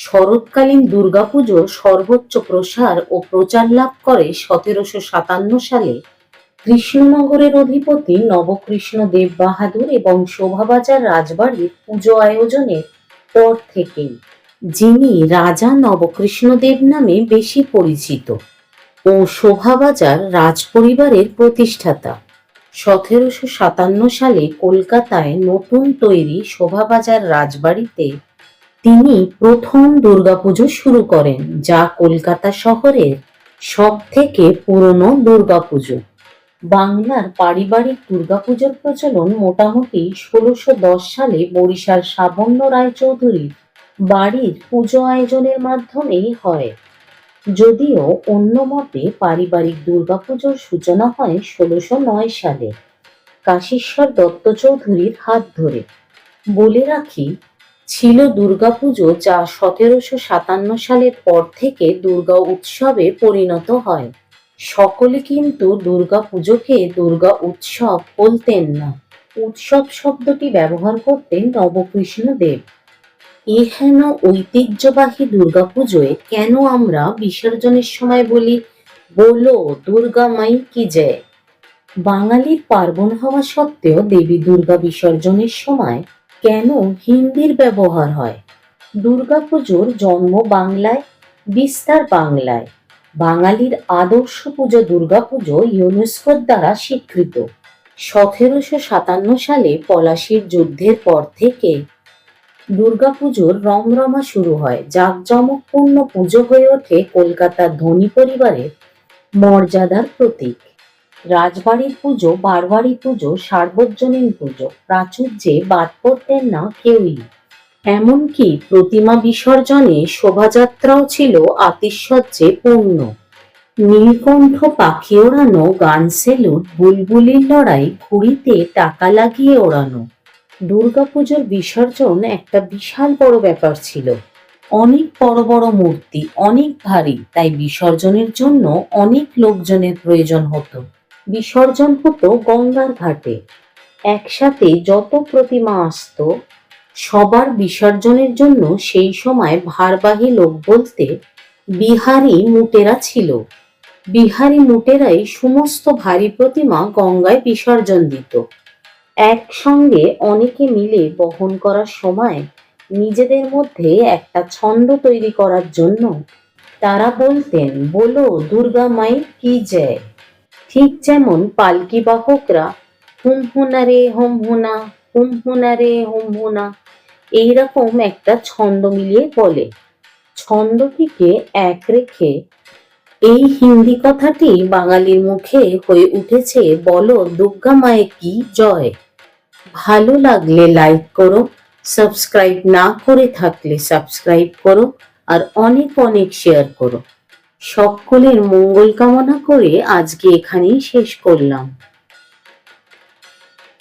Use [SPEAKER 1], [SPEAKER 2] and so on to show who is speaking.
[SPEAKER 1] শরৎকালীন দুর্গাপুজো সর্বোচ্চ প্রসার ও প্রচার লাভ করে সতেরোশো সাতান্ন সালে কৃষ্ণনগরের অধিপতি নবকৃষ্ণ দেব বাহাদুর এবং শোভাবাজার রাজবাড়ির পুজো আয়োজনের পর থেকেই যিনি রাজা নবকৃষ্ণদেব নামে বেশি পরিচিত ও শোভাবাজার রাজপরিবারের প্রতিষ্ঠাতা। সতেরোশো সাতান্ন সালে কলকাতায় নতুন তৈরি শোভাবাজার রাজবাড়িতে তিনি প্রথম দুর্গাপুজো শুরু করেন, যা কলকাতা শহরের সব থেকে পুরনো দুর্গাপুজো। বাংলার পারিবারিক দুর্গাপুজোর প্রচলন মোটামুটি ষোলোশো দশ সালে বরিশাল সাবন্য রায়চৌধুরীর বাড়ির পুজো আয়োজনের মাধ্যমেই হয়। যদিও অন্য মতে পারিবারিক দুর্গাপুজোর সূচনা হয় ষোলোশো নয় সালে, কাশীশ্বর দত্ত চৌধুরীর হাত ধরে। বলে রাখি ছিল দুর্গাপুজো যা সতেরোশো সাতান্ন সালের পর থেকে দুর্গা উৎসবে পরিণত হয়। সকলে কিন্তু দুর্গা পুজোকে দুর্গা উৎসব বলতেন না। উৎসব শব্দটি ব্যবহার করতেন নবকৃষ্ণ দেব। এহেন ঐতিহ্যবাহী দুর্গাপুজোয় কেন আমরা বিসর্জনের সময় বলি, বলো দুর্গা মাই কি জয় বাঙালির পার্বণ হওয়া সত্ত্বেও দেবী দুর্গা বিসর্জনের সময় কেন হিন্দির ব্যবহার হয়? দুর্গাপুজোর জন্ম বাংলায়, বিস্তার বাংলায়। বাঙালির আদর্শ পুজো দুর্গাপুজো ইউনেস্কোর দ্বারা স্বীকৃত। সতেরোশো সাতান্ন সালে পলাশির যুদ্ধের পর থেকে দুর্গাপুজোর রমরমা শুরু হয়। জাঁকজমকপূর্ণ পুজো হয়ে ওঠে কলকাতার ধনী পরিবারের মর্যাদার প্রতীক। রাজবাড়ির পুজো, বারবাড়ি পুজো, সার্বজনীন পুজো, প্রাচুর্যে বাদ পড়তেন না কেউই। এমনকি প্রতিমা বিসর্জনে শোভাযাত্রাও ছিল আতিশয্যে পূর্ণ। নীলকণ্ঠ পাখি ওড়ানো, গান সেলুট, বুলবুলির লড়াই, ঘুড়িতে টাকা লাগিয়ে ওড়ানো। দুর্গাপুজোর বিসর্জন একটা বিশাল বড় ব্যাপার ছিল। অনেক বড় বড় মূর্তি, অনেক ভারী, তাই বিসর্জনের জন্য অনেক লোকজনের প্রয়োজন হতো। বিসর্জন হতো গঙ্গার ঘাটে। একসাথে যত প্রতিমা আসতো, সবার বিসর্জনের জন্য সেই সময় ভারবাহী লোক বলতে বিহারি মুটেরা ছিল। বিহারি মুটেরাই সমস্ত ভারী প্রতিমা গঙ্গায় বিসর্জন দিত। একসঙ্গে অনেকে মিলে বহন করার সময় নিজেদের মধ্যে একটা ছন্দ তৈরি করার জন্য তারা বলতেন, বলো দুর্গা মায়ের কি জয়? ঠিক যেমন পালকি বাহকরা, হুম হুনা রে, হোম হুনা হুম হুনা রে, হোম হুনা এইরকম একটা ছন্দ মিলিয়ে বলে। ছন্দটিকে এক রেখে এই হিন্দি কথাটি বাঙালির মুখে হয়ে উঠেছে, বলো দুর্গা মায়ে কি জয়? ভালো লাগলে লাইক করো, সাবস্ক্রাইব না করে থাকলে সাবস্ক্রাইব করো, আর অনেক অনেক শেয়ার করো। সকলের মঙ্গল কামনা করে আজকে এখানেই শেষ করলাম।